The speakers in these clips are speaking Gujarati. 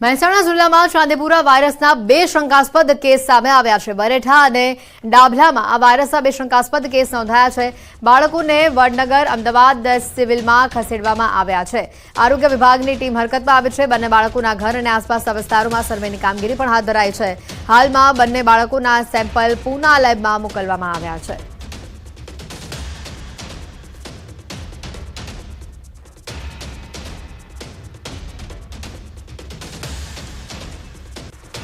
મહેસાણા જિલ્લામાં ચાંદીપુરા વાયરસના બે શંકાસ્પદ કેસ સામે આવ્યા છે. બરેઠા અને ડાભલામાં આ વાયરસના બે શંકાસ્પદ કેસ નોંધાયા છે. બાળકોને વડનગર, અમદાવાદ સિવિલમાં ખસેડવામાં આવ્યા છે. આરોગ્ય વિભાગની ટીમ હરકતમાં આવી છે. બંને બાળકોના ઘર અને આસપાસના વિસ્તારોમાં સર્વેની કામગીરી પણ હાથ ધરાઈ છે. હાલમાં બંને બાળકોના સેમ્પલ પૂના લેબમાં મોકલવામાં આવ્યા છે.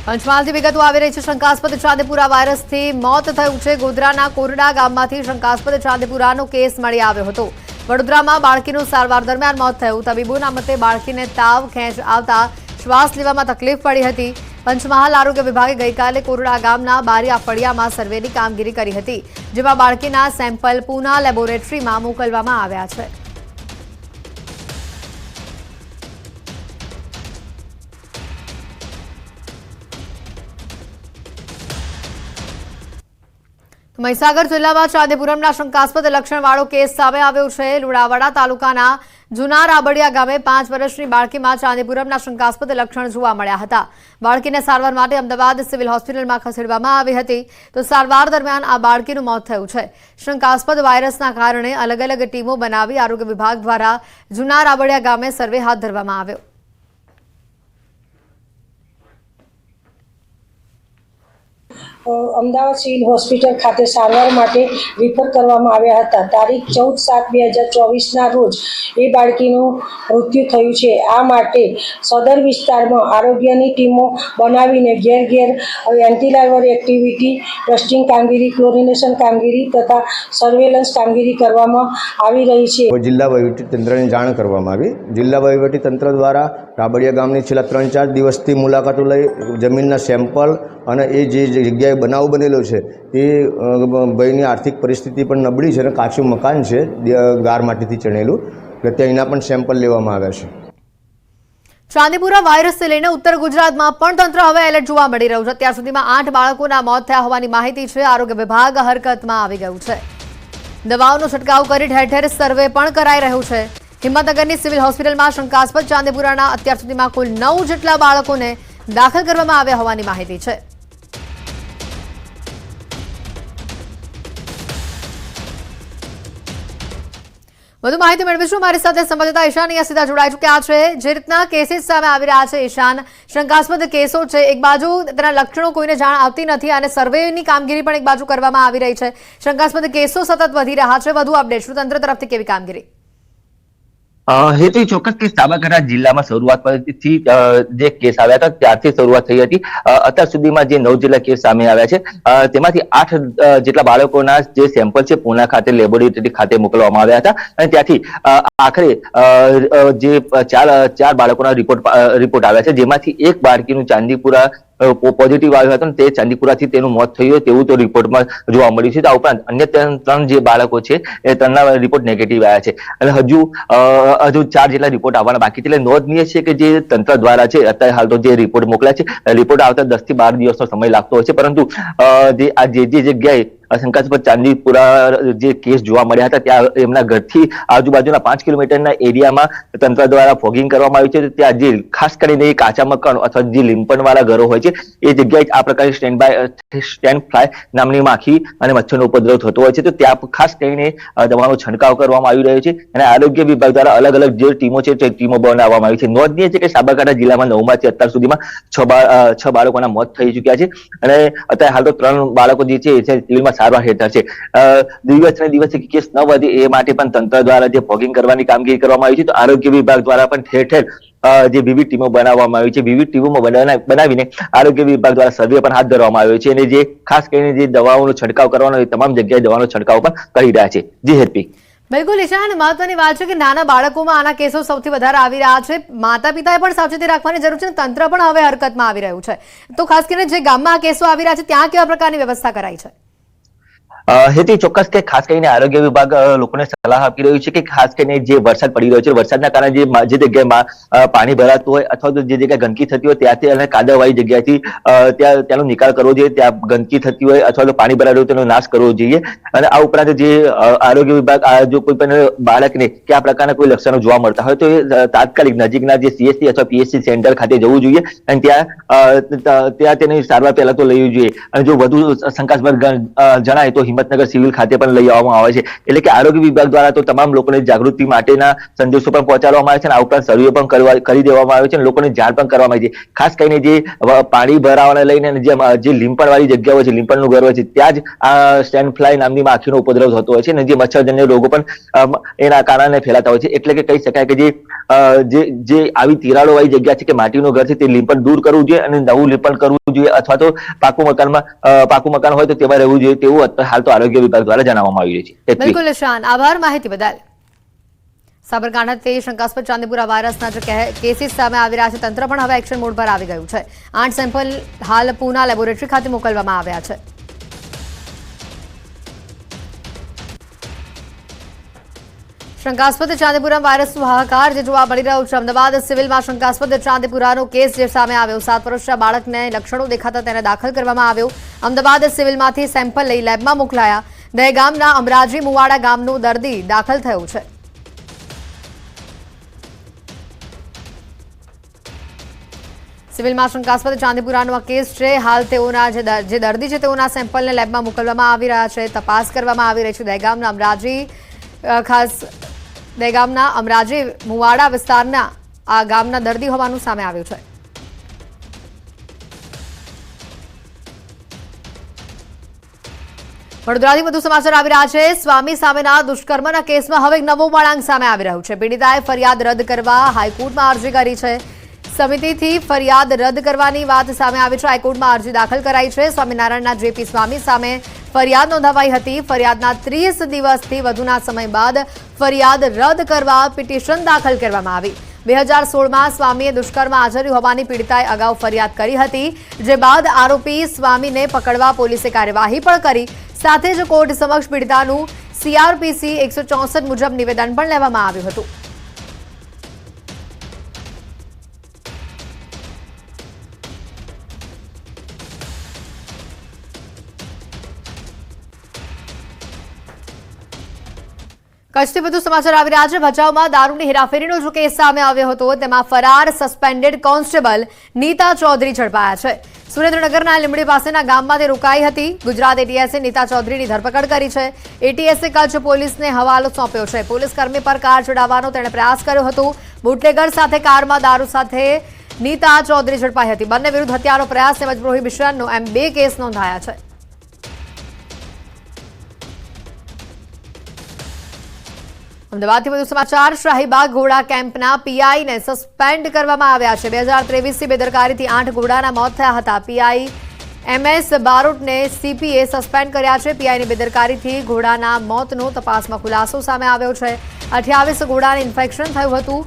પંચમહાલથી વિગતો આવી રહી છે. શંકાસ્પદ ચાંદીપુરા વાયરસથી મોત થયું છે. ગોધરાના કોરડા ગામમાંથી શંકાસ્પદ ચાંદીપુરાનો કેસ મળી આવ્યો હતો. વડોદરામાં બાળકીનું સારવાર દરમિયાન મોત થયું. તબીબોના મતે બાળકીને તાવ ખેંચ આવતા શ્વાસ લેવામાં તકલીફ પડી હતી. પંચમહાલ આરોગ્ય વિભાગે ગઈકાલે કોરડા ગામના બારિયા ફળિયામાં સર્વેની કામગીરી કરી હતી, જેમાં બાળકીના સેમ્પલ પૂના લેબોરેટરીમાં મોકલવામાં આવ્યા છે. મહીસાગર જિલ્લામાં ચાંદીપુરમના શંકાસ્પદ લક્ષણવાળો કેસ સામે આવ્યો છે. લુણાવાડા તાલુકાના જુના રાબડિયા ગામે પાંચ વર્ષની બાળકીમાં ચાંદીપુરમના શંકાસ્પદ લક્ષણ જોવા મળ્યા હતા. બાળકીને સારવાર માટે અમદાવાદ સિવિલ હોસ્પિટલમાં ખસેડવામાં આવી હતી. તો સારવાર દરમિયાન આ બાળકીનું મોત થયું છે. શંકાસ્પદ વાયરસના કારણે અલગ અલગ ટીમો બનાવી આરોગ્ય વિભાગ દ્વારા જુના રાબડિયા ગામે સર્વે હાથ ધરવામાં આવ્યો. અમદાવાદ સિવિલ હોસ્પિટલ ખાતે સારવાર માટે રિફર કરવામાં આવ્યા હતા. તારીખ ચૌદ સાત બે હજાર ચોવીસના રોજ એ બાળકીનું મૃત્યુ થયું છે. આ માટે સદર વિસ્તારમાં આરોગ્યની ટીમો બનાવીને ઘેર ઘેર એન્ટીલાઇવર એક્ટિવિટી ટેસ્ટિંગ કામગીરી, ક્લોરિનેશન કામગીરી તથા સર્વેલન્સ કામગીરી કરવામાં આવી રહી છે. જિલ્લા વહીવટી તંત્રની જાણ કરવામાં આવી. જિલ્લા વહીવટી તંત્ર દ્વારા રાબડિયા ગામની છેલ્લા ત્રણ ચાર દિવસથી મુલાકાતો લઈ જમીનના સેમ્પલ અને એ જે જગ્યાએ બનાવ બનેલો છે. એ ભાઈની આર્થિક પરિસ્થિતિ પણ નબળી છે અને કાચું મકાન છે ગાર માટીથી ચણેલું. એટલે ત્યાંના પણ સેમ્પલ લેવામાં આવ્યા છે. ચાંદીપુરા વાયરસને લઈને ઉત્તર ગુજરાતમાં પણ તંત્ર હવે એલર્ટ જોવા મળી રહ્યું છે. અત્યાર સુધીમાં આઠ બાળકોના મોત થયા હોવાની માહિતી છે. આરોગ્ય વિભાગ હરકતમાં આવી ગયું છે. દવાઓનો છંટકાવ કરી ઠેર ઠેર સર્વે પણ કરાઈ રહ્યું છે. હિંમતનગરની સિવિલ હોસ્પિટલમાં શંકાસ્પદ ચાંદીપુરાના અત્યાર સુધીમાં કુલ નવ જેટલા બાળકોને દાખલ કરવામાં આવ્યા હોવાની માહિતી છે. વધુ માહિતી મેળવીશું. મારી સાથે સંવાદદાતા ઈશાન અહીંયા સીધા જોડાઈ ચૂક્યા છે. જે રીતના કેસીસ સામે આવી રહ્યા છે ઈશાન, શંકાસ્પદ કેસો છે. એક બાજુ તેના લક્ષણો કોઈને જાણ આવતી નથી અને સર્વેની કામગીરી પણ એક બાજુ કરવામાં આવી રહી છે. શંકાસ્પદ કેસો સતત વધી રહ્યા છે. વધુ અપડેટ તંત્ર તરફથી કેવી કામગીરી? હેતુ ચોક્કસ કે સાબરકાંઠા જિલ્લામાં શરૂઆત પરથી જે કેસ આવ્યા હતા, ત્યારથી શરૂઆત થઈ હતી. અત્યાર સુધીમાં જે નવ જેટલા કેસ સામે આવ્યા છે તેમાંથી આઠ જેટલા બાળકોના જે સેમ્પલ છે, પુના ખાતે લેબોરેટરી ખાતે મોકલવામાં આવ્યા હતા. અને ત્યાંથી આખરે જે ચાર ચાર બાળકોના રિપોર્ટ રિપોર્ટ આવ્યા છે, જેમાંથી એક બાળકીનું ચાંદીપુરા પોઝિટિવ આવ્યો હતો તે ચાંદીપુરાથી તેનું મોત થયું તેવું તો રિપોર્ટમાં જોવા મળ્યું છે. આ ઉપરાંત અન્ય ત્રણ જે બાળકો છે, એ ત્રણના રિપોર્ટ નેગેટિવ આવ્યા છે. અને હજુ હજુ ચાર જેટલા રિપોર્ટ આવવાના બાકી છે. એટલે નોંધનીય છે કે જે તંત્ર દ્વારા છે, અત્યારે હાલ તો જે રિપોર્ટ મોકલ્યા છે રિપોર્ટ આવતા દસથી બાર દિવસનો સમય લાગતો હોય છે. પરંતુ જે આ જે જે જગ્યાએ શંકાસ્પદ ચાંદીપુરા જે કેસ જોવા મળ્યા હતા, ત્યાં એમના ઘરથી આજુબાજુના પાંચ કિલોમીટરના એરિયામાં તંત્ર દ્વારા ફોગિંગ કરવામાં આવ્યું છે. ત્યાં જે ખાસ કરીને કાચા મકાન અથવા જે લીંપણવાળા ઘરો હોય છે, એ જગ્યાએ આ પ્રકારની સ્ટેન્ડ બાય સ્ટેન્ડ ફ્લાય નામની માખી અને મચ્છરનો ઉપદ્રવ થતો હોય છે. તો ત્યાં ખાસ કરીને દવાનો છંટકાવ કરવામાં આવી રહ્યો છે અને આરોગ્ય વિભાગ દ્વારા અલગ અલગ જે ટીમો છે, તે ટીમો બનાવવામાં આવી છે. નોંધનીય છે કે સાબરકાંઠા જિલ્લામાં નવમાંથી અત્યાર સુધીમાં છ છ બાળકોના મોત થઈ ચુક્યા છે. અને અત્યારે હાલ તો ત્રણ બાળકો જે છે સિવિલમાં સારવાર હેઠળ છે. અ, દિવસ કેસ ન વધે એ માટે પણ તંત્ર દ્વારા જે ફોગિંગ કરવાની કામગીરી કરવામાં આવી છે તો આરોગ્ય વિભાગ દ્વારા પણ ઠેર ઠેર જે વિવિધ ટીમો બનાવવામાં આવી છે વિવિધ ટીમોમાં બનાવીને આરોગ્ય વિભાગ દ્વારા સર્વે પણ હાથ ધરવામાં આવ્યો છે અને જે ખાસ કરીને જે દવાઓનો છંટકાવ કરવાનો એ તમામ જગ્યાએ દવાનો છંટકાવ પણ કરી રહ્યા છે. જી હેતપી બિલકુલ ઈશાન મહત્વની વાત છે કે નાના બાળકોમાં આના કેસો સૌથી વધારે આવી રહ્યા છે. માતા પિતાએ પણ સાવચેતી રાખવાની જરૂર છે તંત્ર પણ હવે હરકતમાં આવી રહ્યું છે. તો ખાસ કરીને જે ગામમાં આ કેસો આવી રહ્યા છે ત્યાં કેવા પ્રકારની વ્યવસ્થા કરાઈ છે? હેતી ચોક્કસ કે ખાસ કરીને આરોગ્ય વિભાગ લોકોને સલાહ આપી રહ્યું છે કે ખાસ કરીને જે વરસાદ પડી રહ્યો છે, વરસાદના કારણે જે જગ્યાએ પાણી ભરાતું હોય અથવા તો જે જગ્યાએ ગંદકી થતી હોય ત્યાંથી અને કાદવવાળી જગ્યાથી ત્યાં તેનો નિકાલ કરવો જોઈએ, ત્યાં ગંદકી થતી હોય અથવા તો પાણી ભરાયું તેનો નાશ કરવો જોઈએ. અને આ ઉપરાંત જે આરોગ્ય વિભાગ જો કોઈ પણ બાળકને કે આ પ્રકારના કોઈ લક્ષણો જોવા મળતા હોય તો એ તાત્કાલિક નજીકના જે સીએસસી અથવા પીએચસી સેન્ટર ખાતે જવું જોઈએ અને ત્યાં ત્યાં તેની સારવાર પહેલા તો લેવી જોઈએ. અને જો વધુ શંકાસ્પદ જણાય તો હિંમતનગર સિવિલ ખાતે પણ લઈ આવવામાં આવે છે. એટલે કે આરોગ્ય વિભાગ દ્વારા તો તમામ લોકોને જાગૃતિ માટેના સંદેશો પણ પહોંચાડવામાં આવે છે આ ઉપરાંત સર્વે પણ કરી દેવામાં આવે છે લોકોને જાણ પણ કરવામાં આવે છે. ખાસ કરીને જે પાણી ભરાવાને લઈને જે જે લીંપણ વાળી જગ્યા છે, લીંપણનું ઘર હોય છે, ત્યાં જ આ સ્ટેન્ડ ફ્લાય નામની માખીનો ઉપદ્રવ થતો હોય છે અને જે મચ્છરજન્ય રોગો પણ એના કારણે ફેલાતા હોય છે. એટલે કે કહી શકાય કે જે જે આવી તિરાડો વાળી જગ્યા છે કે માટીનું ઘર છે તે લીંપણ દૂર કરવું જોઈએ અને નવું લીંપણ કરવું જોઈએ અથવા તો પાકું મકાનમાં પાકું મકાન હોય તો તેમાં રહેવું જોઈએ તેવું હાલ તો આરોગ્ય વિભાગ દ્વારા જણાવવામાં આવી રહી છે. બિલકુલ ઇશાન આભાર માહિતી બદલ. સાબરકાંઠાથી શંકાસ્પદ ચાંદીપુરા વાયરસના જે કેસીસ સામે આવી રહ્યા છે, તંત્ર પણ હવે એક્શન મોડ પર આવી ગયું છે. આઠ સેમ્પલ હાલ પૂના લેબોરેટરી ખાતે મોકલવામાં આવ્યા છે. શંકાસ્પદ ચાંદીપુરા વાયરસનો હાહાકાર જે જોવા મળી રહ્યો છે. અમદાવાદ સિવિલમાં શંકાસ્પદ ચાંદીપુરાનો કેસ જે સામે આવ્યો. સાત વર્ષના બાળકને લક્ષણો દેખાતા તેને દાખલ કરવામાં આવ્યો. અમદાવાદ સિવિલમાંથી સેમ્પલ લઈ લેબમાં મોકલાયા. દહેગામના અમરાજી મુવાડા ગામનો દર્દી દાખલ થયો છે. સિવિલમાં શંકાસ્પદ ચાંદીપુરાનો આ કેસ છે. હાલ તેઓના જે દર્દી છે તેઓના સેમ્પલને લેબમાં મોકલવામાં આવી રહ્યા છે. તપાસ કરવામાં આવી રહી છે. દહેગામના અમરાજી ખાસ દહેગામના અમરાજી મુવાડા વિસ્તારના આ ગામના દર્દી હોવાનું સામે આવ્યું છે. વડોદરાથી વધુ સમાચાર આવી રહ્યા છે. સ્વામી સામેના દુષ્કર્મના કેસમાં હવે નવો વળાંક સામે આવી રહ્યું છે. પીડિતાએ ફરિયાદ રદ કરવા હાઈકોર્ટમાં અરજી કરી છે. સમિતિથી ફરિયાદ રદ કરવાની વાત સામે આવી છે. હાઈકોર્ટમાં અરજી દાખલ કરાઈ છે. સ્વામિનારાયણના જેપી સ્વામી સામે ફરિયાદ નોંધાવાઈ હતી. ફરિયાદના ત્રીસ દિવસથી વધુના સમય બાદ ફરિયાદ રદ કરવા પિટિશન દાખલ કરવામાં આવી. બે હજાર સોળમાં સ્વામીએ દુષ્કર્મ હાજરી હોવાની પીડિતાએ અગાઉ ફરિયાદ કરી હતી, જે બાદ આરોપી સ્વામીને પકડવા પોલીસે કાર્યવાહી પણ કરી. સાથે જ કોર્ટ સમક્ષ પીડિતાનું સીઆરપીસી એકસો ચોસઠ મુજબ નિવેદન પણ લેવામાં આવ્યું હતું. કચ્છથી વધુ સમાચાર આવી રહ્યા છે. ભચાઉમાં દારૂની હેરાફેરીનો જો કેસ સામે આવ્યો હતો, તેમાં ફરાર સસ્પેન્ડેડ કોન્સ્ટેબલ નીતા ચૌધરી ઝડપાયા છે. સુરેન્દ્રનગરના લીંબડી પાસેના ગામમાં તે રોકાઈ હતી. ગુજરાત એટીએસે નીતા ચૌધરીની ધરપકડ કરી છે. એટીએસે કચ્છ પોલીસને હવાલો સોંપ્યો છે. પોલીસ કર્મી પર કાર ચડાવવાનો તેણે પ્રયાસ કર્યો હતો. બુટલેગર સાથે કારમાં દારૂ સાથે નીતા ચૌધરી ઝડપાઈ હતી. બંને વિરુદ્ધ હત્યાનો પ્રયાસ તેમજ પ્રોહિબિશનનો એમ બે કેસ નોંધાયા છે. અમદાવાદથી વધુ સમાચાર, શાહીબાગ ઘોડા કેમ્પના પીઆઈને સસ્પેન્ડ કરવામાં આવ્યા છે. બે હજાર ત્રેવીસથી બેદરકારીથી આઠ ઘોડાના મોત થયા હતા. પીઆઈ એમએસ બારોટને સીપીએ સસ્પેન્ડ કર્યા છે. પીઆઈની બેદરકારીથી ઘોડાના મોતનો તપાસમાં ખુલાસો સામે આવ્યો છે. અઠ્યાવીસ ઘોડાને ઇન્ફેક્શન થયું હતું.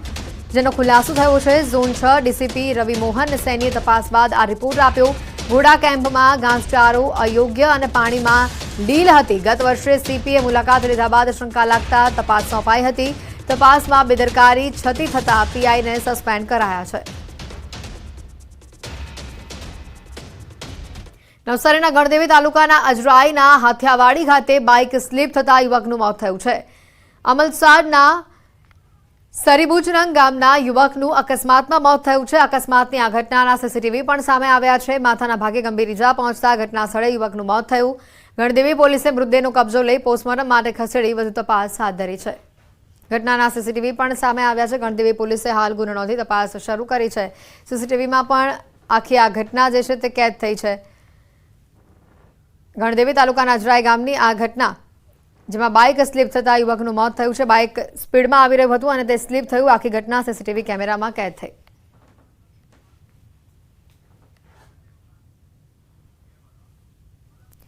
જેનો ખુલાસો થયો છે. ઝોન છ ડીસીપી રવિ મોહન સૈનીએ તપાસ બાદ આ રિપોર્ટ આપ્યો. ઘોડા કેમ્પમાં ઘાસચારો અયોગ્ય અને પાણીમાં ડીલ હતી. ગત વર્ષે સીપીએ મુલાકાત લીધા બાદ શંકા લાગતા તપાસ સોંપાઈ હતી. તપાસમાં બેદરકારી છતી થતા પીઆઈને સસ્પેન્ડ કરાયા છે. નવસારીના ગણદેવી તાલુકાના અજરાઈના હાથિયાવાડી ખાતે બાઇક સ્લીપ થતા યુવકનું મોત થયું છે. અમલસાડના સરીબુચરંગ ગામના યુવકનું અકસ્માતમાં મોત થયું છે. અકસ્માતની આ ઘટનાના સીસીટીવી પણ સામે આવ્યા છે. માથાના ભાગે ગંભીર ઇજા પહોંચતા ઘટના સ્થળે યુવકનું મોત થયું. ગણદેવી પોલીસે મૃતદેહનો કબજો લઈ પોસ્ટમોર્ટમ માટે ખસેડી વધુ તપાસ હાથ ધરી છે. ઘટનાના સીસીટીવી પણ સામે આવ્યા છે. ગણદેવી પોલીસે હાલ ગુનો નોંધી તપાસ શરૂ કરી છે. સીસીટીવીમાં પણ આખી આ ઘટના જે છે તે કેદ થઈ છે. ગણદેવી તાલુકાના અજરાઈ ગામની આ ઘટના જેમાં બાઇક સ્લીપ થતા યુવકનું મોત થયું છે. બાઇક સ્પીડમાં આવી રહ્યું હતું અને તે સ્લીપ થયું. આખી ઘટના સીસીટીવી કેમેરામાં કેદ થઈ.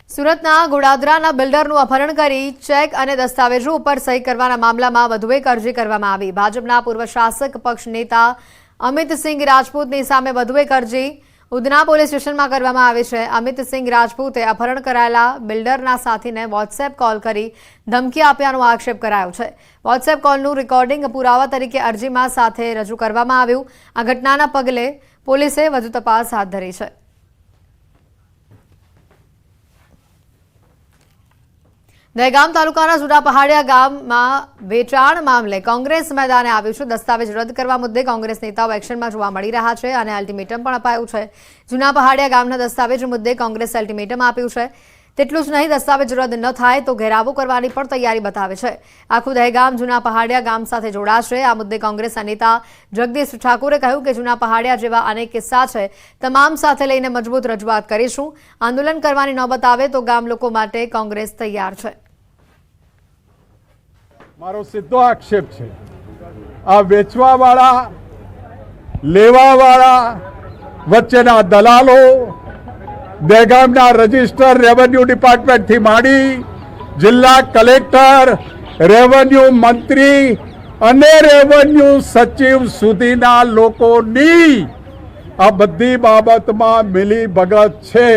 સુરતના ગોડાદરાના બિલ્ડરનું અપહરણ કરી ચેક અને દસ્તાવેજો ઉપર સહી કરવાના મામલામાં વધુ એક અરજી કરવામાં આવી. ભાજપના પૂર્વ શાસક પક્ષ નેતા અમિતસિંહ રાજપૂતની સામે વધુ એક અરજી ઉધના પોલીસ સ્ટેશનમાં કરવામાં આવી છે. અમિત સિંહ રાજપૂતે અપહરણ કરાયેલા બિલ્ડરના સાથીને વોટ્સએપ કોલ કરી ધમકી આપ્યાનો આક્ષેપ કરાયો છે. વોટ્સએપ કોલનું રેકોર્ડિંગ પુરાવા તરીકે અરજીમાં સાથે રજૂ કરવામાં આવ્યું. આ ઘટનાના પગલે પોલીસે વધુ તપાસ હાથ ધરી છે. દહેગામ તાલુકાના જુના પહાડિયા ગામમાં વેચાણ મામલે કોંગ્રેસ મેદાને આવ્યું છે. દસ્તાવેજ રદ કરવા મુદ્દે કોંગ્રેસ નેતાઓ એક્શનમાં જોવા મળી રહ્યા છે અને અલ્ટિમેટમ પણ અપાયું છે. જુના પહાડિયા ગામના દસ્તાવેજ મુદ્દે કોંગ્રેસે અલ્ટિમેટમ આપ્યું છે. તેટલું જ નહીં, દસ્તાવેજ રદ ન થાય તો ઘેરાવો કરવાની પણ તૈયારી બતાવે છે. આખું દહેગામ જૂના પહાડિયા ગામ સાથે જોડાશે. આ મુદ્દે કોંગ્રેસના નેતા જગદીશ ઠાકોરે કહ્યું કે જૂના પહાડિયા જેવા અનેક કિસ્સા છે. તમામ સાથે લઈને મજબૂત રજૂઆત કરીશું. આંદોલન કરવાની નોબત આવે તો ગામ લોકો માટે કોંગ્રેસ તૈયાર છે. મારો સીધો આક્ષેપ છે. આ વેચવાવાળા, લેવાવાળા વચ્ચેના દલાલો દહેગામના રજિસ્ટર રેવન્યુ ડિપાર્ટમેન્ટથી માંડી જિલ્લા કલેક્ટર, રેવન્યુ મંત્રી અને રેવન્યુ સચિવ સુધીના લોકોની આ બધી બાબતમાં મિલી ભગત છે.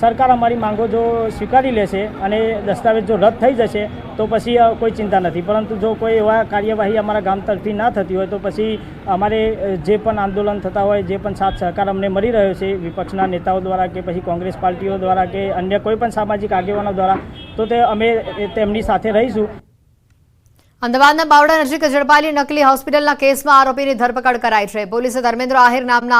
સરકાર અમારી માંગો જો સ્વીકારી લેશે અને દસ્તાવેજ જો રદ થઈ જશે, તો પછી કોઈ ચિંતા નથી. પરંતુ જો કોઈ એવા કાર્યવાહી અમારા ગામ તરફથી ના થતી હોય, તો પછી અમારે જે પણ આંદોલન થતા હોય, જે પણ સાથ સહકાર અમને મળી રહ્યો છે, વિપક્ષના નેતાઓ દ્વારા કે પછી કોંગ્રેસ પાર્ટીઓ દ્વારા કે અન્ય કોઈ પણ સામાજિક આગેવાનો દ્વારા, તો તે અમે તેમની સાથે રહીશું. અમદાવાદના બાવડા નજીક ઝડપાયેલી નકલી હોસ્પિટલના કેસમાં આરોપીની ધરપકડ કરાઈ છે. પોલીસે ધર્મેન્દ્ર આહિર નામના